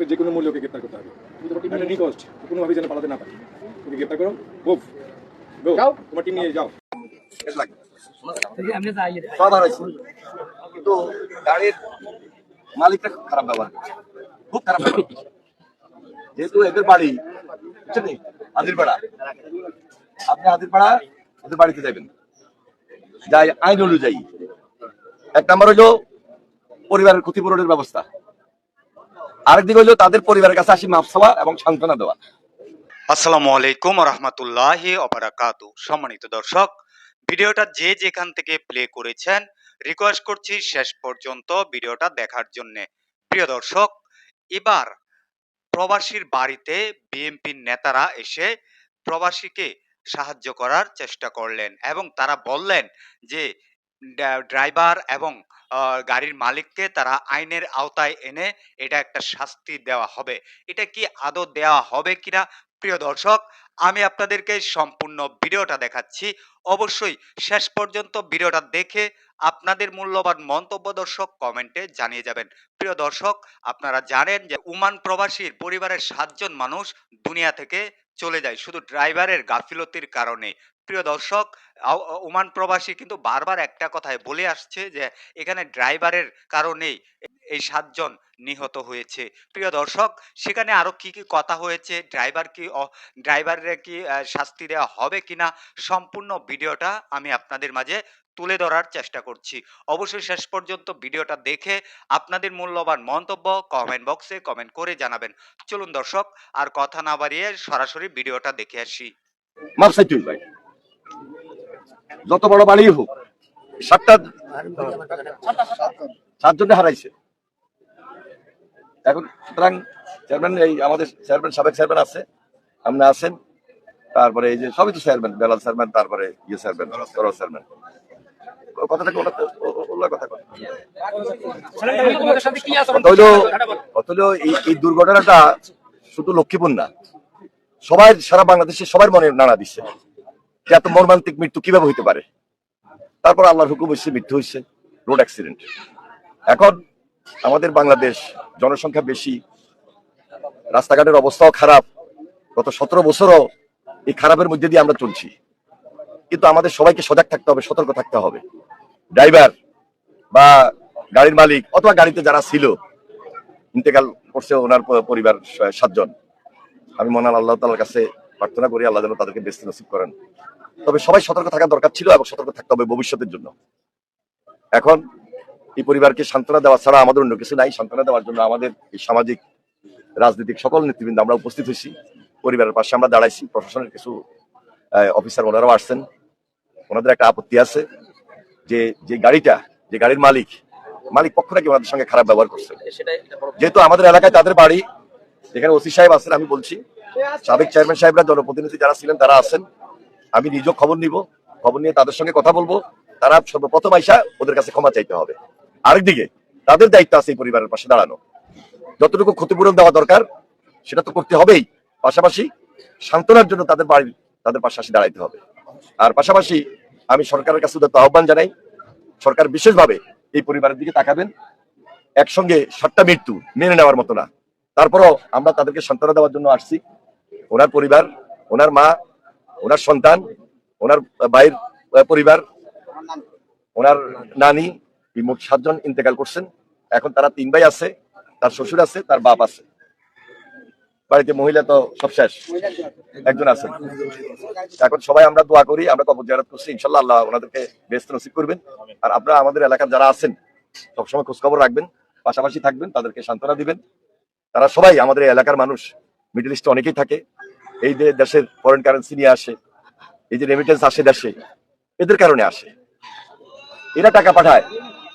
ওকে যে কোনো মূল্যে ওকে গ্রেপ্তার করতে হবে। নিকস্ট কোনোভাবেই যেন পালাতে না পারে। ওকে গ্রেপ্তার করো মুভ গো যাও। তোমার টিম নিয়ে যাও। সব হারাইছে কিন্তু গাড়ির মালিকটা খুব খারাপ ব্যবহার খুব খারাপ যেহেতু এদের বাড়ি বুঝছেন নি? আপনি হাজিরপাড়া ওদের বাড়িতে যাবেন। যাই আইন অনুযায়ী। এক নম্বর হলো পরিবারের ক্ষতিপূরণের ব্যবস্থা। আরেকদিক হলো তাদের পরিবারের কাছে আসি মাপ চাওয়া এবং সান্ত্বনা দেওয়া। আসসালামু আলাইকুম রহমতুল্লাহ অবরাকাতু সম্মানিত দর্শক, ভিডিওটা যে যেখান থেকে প্লে করেছেন রিকোয়েস্ট করছি শেষ পর্যন্ত ভিডিওটা দেখার জন্য। প্রিয় দর্শক, এবার প্রবাসীর বাড়িতে বিএনপির নেতারা এসে প্রবাসীকে সাহায্য করার চেষ্টা করলেন এবং তারা বললেন যে ড্রাইভার এবং গাড়ির মালিককে তারা আইনের আওতায় এনে এটা একটা শাস্তি দেওয়া হবে। এটা কি আদৌ দেওয়া হবে কিনা? প্রিয় দর্শক, আমি আপনাদেরকে সম্পূর্ণ ভিডিওটা দেখাচ্ছি। অবশ্যই শেষ পর্যন্ত ভিডিওটা দেখে আপনাদের মূল্যবান মন্তব্য দর্শক কমেন্টে জানিয়ে যাবেন। প্রিয় দর্শক, আপনারা জানেন যে উমান প্রবাসীর পরিবারের সাতজন মানুষ দুনিয়া থেকে চলে যায় শুধু ড্রাইভারের গাফিলতির কারণে। প্রিয় দর্শক ওমান প্রবাসী কিন্তু বারবার একটা কথাই বলে আসছে যে, এখানে ড্রাইভারের কারণেই এই সাতজন নিহত হয়েছে। প্রিয় দর্শক, সেখানে আরও কি কি কথা হয়েছে? ড্রাইভার কি ড্রাইভারের কি শাস্তি দেওয়া হবে কিনা? সম্পূর্ণ ভিডিওটা আমি আপনাদের মাঝে তুলে ধরার চেষ্টা করছি। অবশ্যই শেষ পর্যন্ত ভিডিওটা দেখে আপনাদের মূল্যবান মন্তব্য কমেন্ট বক্সে কমেন্ট করে জানাবেন। চলুন দর্শক, আর কথা না বাড়িয়ে সরাসরি ভিডিওটা দেখে আসি। মাপ চাইতে হইবে যত বড় বাড়ি হোক, সাতটা সাতজনে হারাইছে। এখন সুতরাং চেয়ারম্যান এই আমাদের চেয়ারম্যান সাবেক চেয়ারম্যান আছে আপনি আছেন, তারপরে এই যে সবই তো চেয়ারম্যান বেলাল চেয়ারম্যান তারপরে ইয়ে চেয়ারম্যান করো চেয়ারম্যান কথাটাকে ওটা কথা হইল সবাই, সারা বাংলাদেশে সবার মনে নাড়া দিচ্ছে। যে এত মর্মান্তিক মৃত্যু কীভাবে হইতে পারে? তারপর আল্লাহর হুকুম হচ্ছে মৃত্যু হয়েছে রোড অ্যাক্সিডেন্ট এখন আমাদের বাংলাদেশ জনসংখ্যা বেশি, রাস্তাঘাটের অবস্থাও খারাপ, গত সতেরো বছরও এই খারাপের মধ্যে দিয়ে আমরা চলছি। কিন্তু আমাদের সবাইকে সজাগ থাকতে হবে, সতর্ক থাকতে হবে। ড্রাইভার বা গাড়ির মালিক অথবা গাড়িতে যারা ছিল, ইন্তেকাল করছে ওনার পরিবার সাতজন। আমি মনাল আল্লাহ তালার কাছে প্রার্থনা করি, আল্লাহ যেন তাদেরকে বেশি নসিব করেন। তবে সবাই সতর্ক থাকা দরকার ছিল এবং সতর্ক থাকতে হবে ভবিষ্যতের জন্য। এখন এই পরিবারকে সান্ত্বনা দেওয়া ছাড়া আমাদের অন্য কিছু নাই। সান্ত্বনা দেওয়ার জন্য আমাদের এই সামাজিক, রাজনৈতিক সকল নেতৃবৃন্দ আমরা উপস্থিত হয়েছি। পরিবারের পাশে আমরা দাঁড়াইছি। প্রশাসনের কিছু অফিসার ওনারাও আসছেন। ওনাদের একটা আপত্তি আছে যে যে গাড়িটা, যে গাড়ির মালিক মালিক পক্ষ নাকি ওনাদের সঙ্গে খারাপ ব্যবহার করছে। যেহেতু আমাদের এলাকায় তাদের বাড়ি, যেখানে ওসি সাহেব আছেন আমি বলছি, সাবেক চেয়ারম্যান সাহেবরা, জনপ্রতিনিধি যারা ছিলেন তারা আছেন। আমি নিজেও খবর নিব, খবর নিয়ে তাদের সঙ্গে কথা বলব। তারা সর্বপ্রথম আইসা ওদের কাছে ক্ষমা চাইতে হবে। আরেকদিকে, তাদের দায়িত্ব আছে এই পরিবারের পাশে দাঁড়ানো। যতটুকু ক্ষতিপূরণ দেওয়া দরকার, সেটা তো করতে হবেই। পাশাপাশি সান্ত্বনার জন্য তাদের বাড়ি, তাদের পাশে আসে দাঁড়াইতে হবে। আর পাশাপাশি আমি সরকারের কাছে উদাত্ত আহ্বান জানাই, সরকার বিশেষভাবে এই পরিবারের দিকে তাকাবেন। একসঙ্গে সাতটা মৃত্যু মেনে নেওয়ার মতো না। তারপরও আমরা তাদেরকে সান্ত্বনা দেওয়ার জন্য আসছি। ওনার পরিবার, ওনার মা ওনার সন্তান, ওনার ভাইয়ের পরিবার, ওনার নানি, এই মোট সাতজন ইন্তেকাল করছেন। এখন তারা তিন ভাই আছে, তার শ্বশুর আছে, তার বাপ আছে। বাড়িতে মহিলা তো সব শেষ, একজন আছেন এখন সবাই আমরা দোয়া করি, আমরা কবর জিয়ারত করছি ইনশাল্লাহ আল্লাহ ওনাদেরকে ব্যস্ত নসিব করবেন। আর আপনারা আমাদের এলাকার যারা আছেন, সবসময় খোঁজখবর রাখবেন, পাশাপাশি থাকবেন, তাদেরকে সান্ত্বনা দিবেন। তারা সবাই আমাদের এলাকার মানুষ, মিডল ইস্টে অনেকেই থাকে। এই যে দেশের ফরেন কারেন্সি নিয়ে আসে এই যে রেমিটেন্স আসে দেশে এদের কারণে আসে। এরা টাকা পাঠায়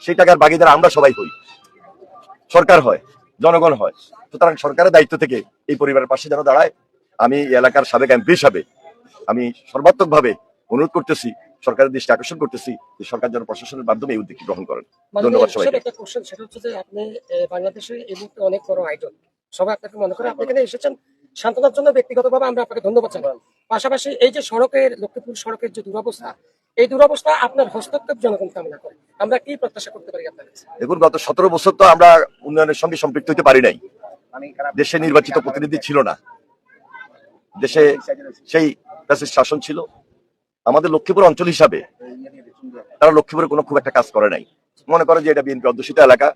সেই টাকার ভাগিদার আমরা সবাই হই। সরকার হয় জনগণ হয়। সুতরাং সরকারের দায়িত্ব থেকে এই পরিবারের পাশে যেন দাঁড়ায় আমি এলাকার সাবেক এমপি হিসাবে আমি সর্বাত্মক ভাবে অনুরোধ করতেছি সরকারের দৃষ্টি আকর্ষণ করতেছি যে সরকার যেন প্রশাসনের মাধ্যমে এই উদ্যোগটি গ্রহণ করেন। ধন্যবাদ। মানে একটা কোশ্চেন সেটা হচ্ছে যে আপনি বাংলাদেশে এই মুহূর্তে অনেক বড় আইডল সবাই আপনাকে মনে করে আপনি এখানে এসেছেন সান্ত্বনার জন্য ব্যক্তিগতভাবে আমরা আপনাকে ধন্যবাদ জানাই। পাশাপাশি এই যে সড়কের লক্ষ্মীপুর সড়কের যে দুরবস্থা এই দুরবস্থা আপনার হস্তক্ষেপ জনগণ কামনা করে। আমরা কি প্রত্যাশা করতে পারি আপনার দেখুন গত সতেরো বছর তো আমরা উন্নয়নের সঙ্গে সম্পৃক্ত হতে পারি নাই। দেশে নির্বাচিত প্রতিনিধি ছিল না। দেশে সেই শাসন ছিল। আমাদের লক্ষ্মীপুর অঞ্চল হিসাবে তারা লক্ষ্মীপুরে কোনো খুব একটা কাজ করে নাই। মনে করে যে এটা বিএনপি অধ্যুষিত এলাকা।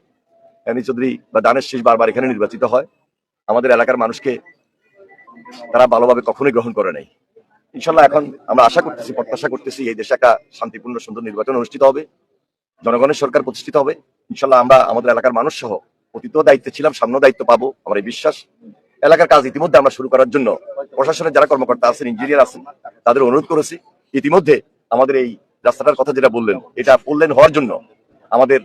এনি চৌধুরী বা দানের শেষ বারবার এখানে নির্বাচিত হয়। আমাদের এলাকার মানুষকে তারা ভালোভাবে কখনোই গ্রহণ করে নাই। ইনশাল্লাহ এখন আমরা আশা করতেছি, প্রত্যাশা করতেছি, এই দেশে একটা শান্তিপূর্ণ, সুন্দর নির্বাচন অনুষ্ঠিত হবে, জনগণের সরকার প্রতিষ্ঠিত হবে। ইনশাল্লাহ আমরা আমাদের এলাকার মানুষ সহ অতীত দায়িত্বে ছিলাম সামনে দায়িত্ব পাবো, আমার এই বিশ্বাস। এলাকার কাজ ইতিমধ্যে আমরা শুরু করার জন্য প্রশাসনের যারা কর্মকর্তা আছেন, ইঞ্জিনিয়ার আছেন, তাদের অনুরোধ করেছি। ইতিমধ্যে আমাদের এই রাস্তাটার কথা যেটা বললেন, এটা ফুললেন হওয়ার জন্য আমাদের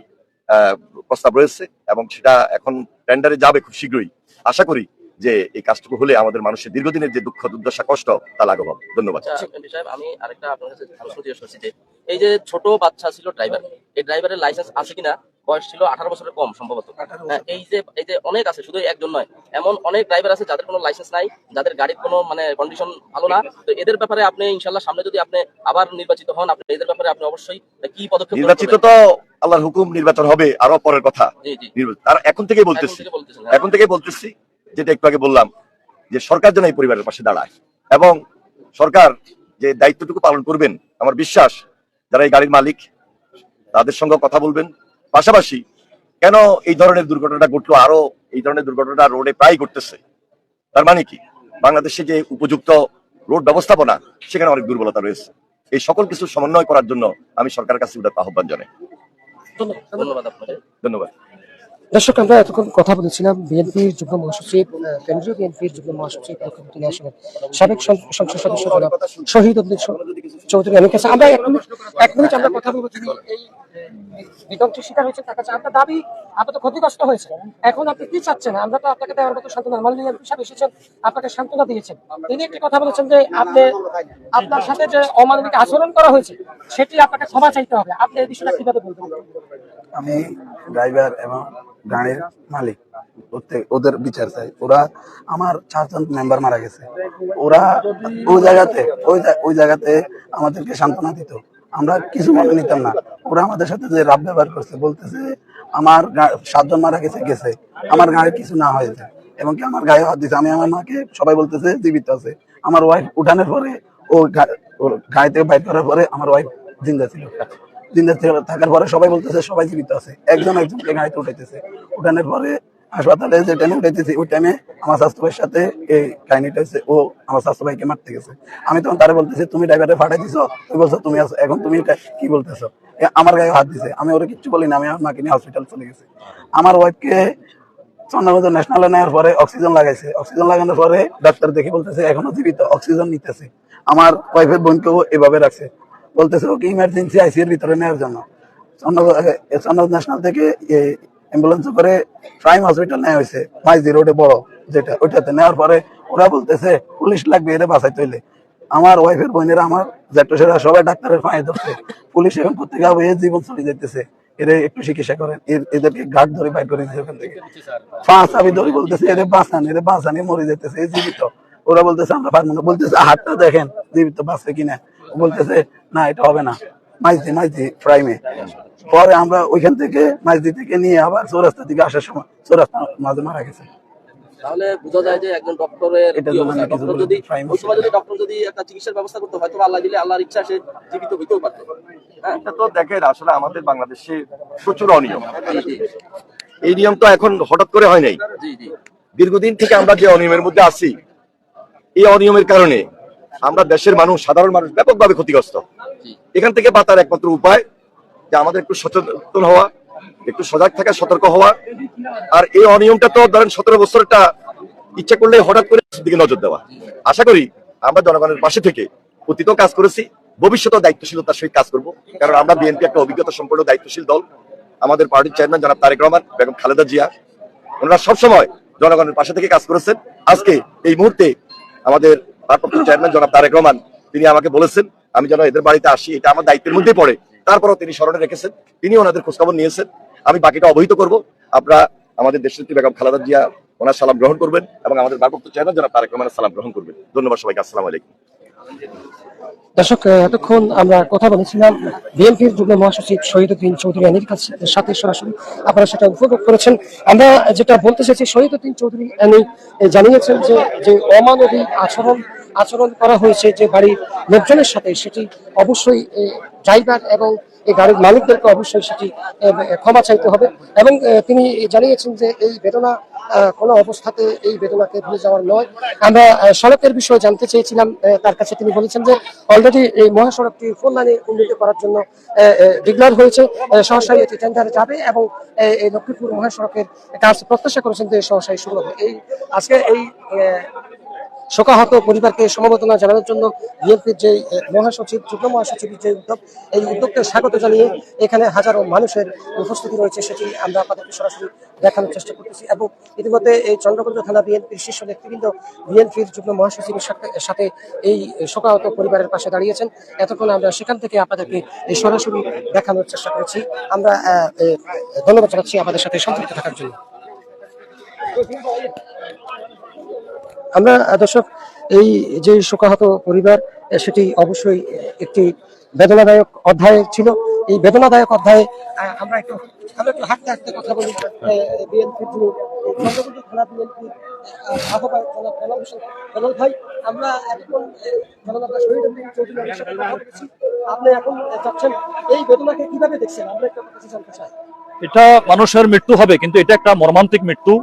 প্রস্তাব রয়েছে এবং সেটা এখন টেন্ডারে যাবে খুব শীঘ্রই। আশা করি যে এই কাজটুকু হলে আমাদের মানুষের দীর্ঘদিনের যে দুঃখ দুর্দশা কষ্ট তা লাঘব হবে। ধন্যবাদ। আচ্ছা সাহেব আমি আরেকটা আপনার কাছে জিজ্ঞেস করছি যে এই যে ছোট বাচ্চা ছিল ড্রাইভার এই ড্রাইভারের লাইসেন্স আছে কিনা? বয়স ছিল আঠারো বছরের কম সম্ভবত। হ্যাঁ, এই যে এই যে অনেক আছে শুধু একজন নয় এমন অনেক ড্রাইভার আছে যাদের কোনো লাইসেন্স নাই যাদের গাড়ির কোনো মানে কন্ডিশন ভালো না। তো এদের ব্যাপারে আপনি ইনশাল্লাহ সামনে যদি আপনি আবার নির্বাচিত হন আপনি এদের ব্যাপারে আপনি অবশ্যই কি পদক্ষেপ নির্বাচিত? তো আল্লাহর হুকুম নির্বাচন হবে আরও পরের কথা। জি জি। আর এখন থেকে বলতেছি। হ্যাঁ। এখন থেকে বলতেছি যেটা একটু আগে বললাম যে সরকার যেন এই পরিবারের পাশে দাঁড়ায়। এবং সরকার যে দায়িত্বটুকু পালন করবেন আমার বিশ্বাস যারা এই গাড়ির মালিক তাদের সঙ্গে কথা বলবেন। পাশাপাশি কেন এই ধরনের দুর্ঘটনাটা ঘটলো আরও এই ধরনের দুর্ঘটনা রোডে প্রায় ঘটতেছে? তার মানে কি? বাংলাদেশে যে উপযুক্ত রোড ব্যবস্থাপনা সেখানে অনেক দুর্বলতা রয়েছে। এই সকল কিছু সমন্বয় করার জন্য আমি সরকারের কাছে আহ্বান জানাই। ধন্যবাদ। ধন্যবাদ। দর্শক, আমরা এতক্ষণ কথা বলেছিলাম বিএনপির যুগ্ম মহাসচিব কেন্দ্রীয় বিএনপির যুগ্ম মহাসচিব ন্যাশনাল সাবেক সংসদ সদস্য জনাব শহীদ উদ্দিন চৌধুরী কাছে। আমরা এক মিনিট এক মিনিট আমরা কথা বলব তিনি এই শিকার হয়েছে তার কাছে। আপনার দাবি আপনি তো ক্ষতিগ্রস্ত হয়েছে। এখন আপনি কি চাচ্ছেন? আমরা তো আপনাকে দেওয়ার মতো সান্ত্বনা, মাননীয় সাহেব এসেছেন, আপনাকে সান্ত্বনা দিয়েছেন। তিনি একটি কথা বলেছেন যে আপনি, আপনার সাথে যে অমানবিক আচরণ করা হয়েছে, সেটি আপনাকে ক্ষমা চাইতে হবে। আপনি এই বিষয়টা কীভাবে বলবেন? আমি ড্রাইভার এবং গাড়ির মালিক। ওদের বিচার চাই। ওরা আমার চারজন মেম্বার মারা গেছে। ওরা ওই জায়গাতে, ওই ওই জায়গাতে আমাদেরকে সান্ত্বনা দিত। আমরা কিছু মনে নিতাম না। ওরা আমাদের সাথে যে রাব ব্যবহার করছে, বলতেছে আমার সাতজন মারা গেছে গেছে। আমার গাড়ি কিছু না হয়েছে এবং কি আমার গায়ে হাত দিছে? আমি আমার মাকে সবাই বলতেছে, জীবিত আছে। আমার ওয়াইফ উঠানোর পরে ও গা- ওর গাড়ি থেকে বাইর করার পরে আমার ওয়াইফ জিন্দা ছিল। জিন্দা থেকে- থাকার পরে সবাই বলতেছে, সবাই জীবিত আছে। একজন একজনকে গাড়িতে উঠাইতেছে। উঠানোর পরে হাসপাতালে যে টাইমে উঠাইতেছি, ওই টাইমে আমার স্বাস্থ্য ভাইয়ের সাথে এই কাহিনীটা হচ্ছে ও আমার স্বাস্থ্য ভাইকে মারতে গেছে। আমি তখন তারে বলতেছি, তুমি ড্রাইভারে ফাটাই দিছো? তুমি বলছো, তুমি আছো, এখন তুমি কি বলতেছো? আমার গায়ে হাত দিছে। আমি ওরা কিচ্ছু বলি না, আমি আমার মাকে নিয়ে হসপিটাল চলে গেছি। আমার ওয়াইফকে চন্দ্রগঞ্জ ন্যাশনালে নেওয়ার পরে অক্সিজেন লাগাইছে। অক্সিজেন লাগানোর পরে ডাক্তার দেখে বলতেছে, এখনও জীবিত অক্সিজেন নিতেছে। আমার ওয়াইফের বোনকেও এভাবে রাখছে। বলতেছে, ওকে ইমার্জেন্সি আইসি এর ভিতরে নেওয়ার জন্য। চন্দ্রগঞ্জ ন্যাশনাল থেকে অ্যাম্বুলেন্স করে প্রাইম হসপিটাল নেওয়া হয়েছে মাইজি রোডে বড় যেটা, ওইটাতে নেওয়ার পরে ওরা বলতেছে, পুলিশ লাগবে, এরে বাঁচাইতে হইলে। আমার ওয়াইফের বোনেরা, আমার জ্যাঠসেরা সবাই ডাক্তারের পায়ে ধরছে। পুলিশ এখন কোথেকে হবে এর জীবন চলে যেতেছে এর একটু চিকিৎসা করেন এদেরকে ঘাট ধরে বাইর করে দিচ্ছে ওখান থেকে। পাঁচ আমি ধরে বলতেছে এদের বাঁচান এদের বাঁচানি মরে যেতেছে এই জীবিত। ওরা বলতেছে, আমরা পারব না। বলতেছে, হাতটা দেখেন, জীবিত বাঁচছে কিনা? বলতেছে না এটা হবে না। মাইজি মাইজি প্রাইমে পরে আমরা ওইখান থেকে মাইজি থেকে নিয়ে আবার চৌরাস্তা থেকে আসার সময় চৌরাস্তা মাঝে মারা গেছে। তাহলে বোঝা যায় যে একজন ডক্টরের অবস্থা? মানে ডক্টর যদি ওই সময় যদি ডক্টর যদি একটা চিকিৎসার ব্যবস্থা করতে হয়তো আল্লাহ দিলে আল্লাহর ইচ্ছা সে জীবিত হইতেও পারতো। হ্যাঁ? এটা তো দেখেন আসলে আমাদের বাংলাদেশে প্রচুর অনিয়ম। এই নিয়ম তো এখন হঠাৎ করে হয় নাই। জি জি। দীর্ঘদিন থেকে আমরা যে অনিয়মের মধ্যে আছি এই অনিয়মের কারণে আমরা দেশের মানুষ সাধারণ মানুষ ব্যাপকভাবে ক্ষতিগ্রস্ত। এখান থেকে বাঁচার একমাত্র উপায় যে আমাদের একটু সচেতন হওয়া একটু সজাগ থাকা সতর্ক হওয়া। আর এই অনিয়মটা তো ধরেন সতেরো বছরটা ইচ্ছা করলে হঠাৎ করে দিকে নজর দেওয়া। আশা করি আমরা জনগণের পাশে থেকে অতীতও কাজ করেছি ভবিষ্যতেও দায়িত্বশীলতার সহিত কাজ করব। কারণ আমরা বিএনপি একটা অভিজ্ঞতা সম্পন্ন দায়িত্বশীল দল। আমাদের পার্টির চেয়ারম্যান জনাব তারেক রহমান বেগম খালেদা জিয়া ওনারা সবসময় জনগণের পাশে থেকে কাজ করেছেন। আজকে এই মুহূর্তে আমাদের ভারপ্রাপ্ত চেয়ারম্যান জনাব তারেক রহমান, তিনি আমাকে বলেছেন, আমি যেন এদের বাড়িতে আসি, এটা আমার দায়িত্বের মধ্যেই পড়ে। তারপরও তিনি স্মরণে রেখেছেন, তিনি ওনাদের খোঁজখবর নিয়েছেন। আমি বাকিটা অবহিত করব। আপনারা আমাদের দেশনেত্রী বেগম খালেদা জিয়া, ওনার সালাম গ্রহণ করবেন এবং আমাদের ভারপ্রাপ্ত চেয়ারম্যান জনাব তারেক রহমানের সালাম গ্রহণ করবেন। ধন্যবাদ সবাইকে, আসসালামু আলাইকুম। দর্শক এতক্ষণ আমরা কথা বলেছিলাম বিএনপির যুগ্ম মহাসচিব শহীদ উদ্দিন চৌধুরী আনির সাথে সরাসরি আপনারা সেটা উপভোগ করেছেন। আমরা যেটা বলতে চাইছি, শহীদ উদ্দিন চৌধুরী আনি জানিয়েছেন যে যে অমানবিক আচরণ আচরণ করা হয়েছে যে বাড়ির লোকজনের সাথে, সেটি অবশ্যই ড্রাইভার এবং এই গাড়ির মালিকদেরকে অবশ্যই সেটি ক্ষমা চাইতে হবে। এবং তিনি জানিয়েছেন যে এই বেদনা কোনো অবস্থাতে এই বেদনাকে ভুলে যাওয়ার নয়। আমরা সড়কের বিষয়ে জানতে চেয়েছিলাম তার কাছে তিনি বলেছেন যে অলরেডি এই মহাসড়কটি ফোর লাইনে উন্নীত করার জন্য ডিক্লেয়ার হয়েছে। আহ, সহসাই এটি টেন্ডারে যাবে এবং এই লক্ষ্মীপুর মহাসড়কের কাজ প্রত্যাশা করেছেন যে সহসাই শুরু হবে। এই আজকে এই শোকাহত পরিবারকে সমবেদনা জানানোর জন্য বিএনপির যে মহাসচিব, যুগ্ম মহাসচিবের যে উদ্যোগ, এই উদ্যোগকে স্বাগত জানিয়ে এখানে হাজারো মানুষের উপস্থিতি রয়েছে সেটি আমরা আপনাদেরকে সরাসরি দেখানোর চেষ্টা করতেছি। এবং ইতিমধ্যে এই চন্দ্রকোনা থানা বিএনপির শীর্ষ নেতৃবৃন্দ, বিএনপির যুগ্ম মহাসচিবের সাথে- এই শোকাহত পরিবারের পাশে দাঁড়িয়েছেন। এতক্ষণ আমরা সেখান থেকে আপনাদেরকে এই সরাসরি দেখানোর চেষ্টা করেছি। আমরা ধন্যবাদ জানাচ্ছি আমাদের সাথে সম্পৃক্ত থাকার জন্য। আমরা দর্শক, এই যে শোকাহত পরিবার সেটি অবশ্যই একটি বেদনাদায়ক অধ্যায় ছিল। এই বেদনাদায়ক অধ্যায়ে আমরা একটু আমরা একটু হাঁটতে হাঁটতে কথা বলি। বিএনপির চাই। এটা মানুষের মৃত্যু হবে, কিন্তু এটা একটা মর্মান্তিক মৃত্যু।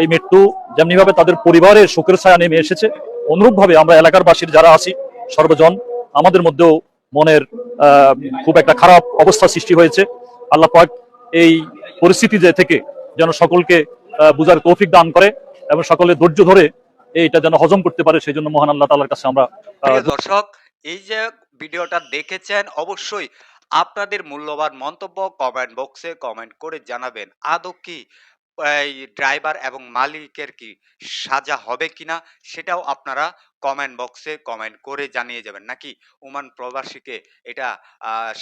এই মৃত্যু যেমনি ভাবে তাদের পরিবারের শোকের ছায়া নেমে এসেছে অনুরূপ ভাবে আমরা এলাকার বাসীর যারা আছি, সর্বজন আমাদের মধ্যেও মনের খুব একটা খারাপ অবস্থা সৃষ্টি হয়েছে। আল্লাহ পাক এই পরিস্থিতি যে থেকে যেন সকলকে বুঝার তৌফিক দান করে এবং সকলে ধৈর্য ধরে এইটা যেন হজম করতে পারে, সেই জন্য মহান আল্লাহ তাআলার কাছে আমরা দর্শক, এই যে ভিডিওটা দেখেছেন, অবশ্যই আপনাদের মূল্যবান মন্তব্য কমেন্ট বক্সে কমেন্ট করে জানাবেন। আদৌ কি এই ড্রাইভার এবং মালিকের কি সাজা হবে কিনা সেটাও আপনারা কমেন্ট বক্সে কমেন্ট করে জানিয়ে যাবেন। নাকি ওমান প্রবাসীকে এটা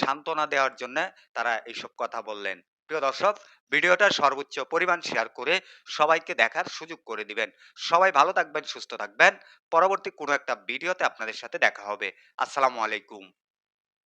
সান্ত্বনা দেওয়ার জন্য তারা এইসব কথা বললেন। প্রিয় দর্শক, ভিডিওটা সর্বোচ্চ পরিমাণ শেয়ার করে সবাইকে দেখার সুযোগ করে দিবেন। সবাই ভালো থাকবেন, সুস্থ থাকবেন। পরবর্তী কোনো একটা ভিডিওতে আপনাদের সাথে দেখা হবে। আসসালামু আলাইকুম।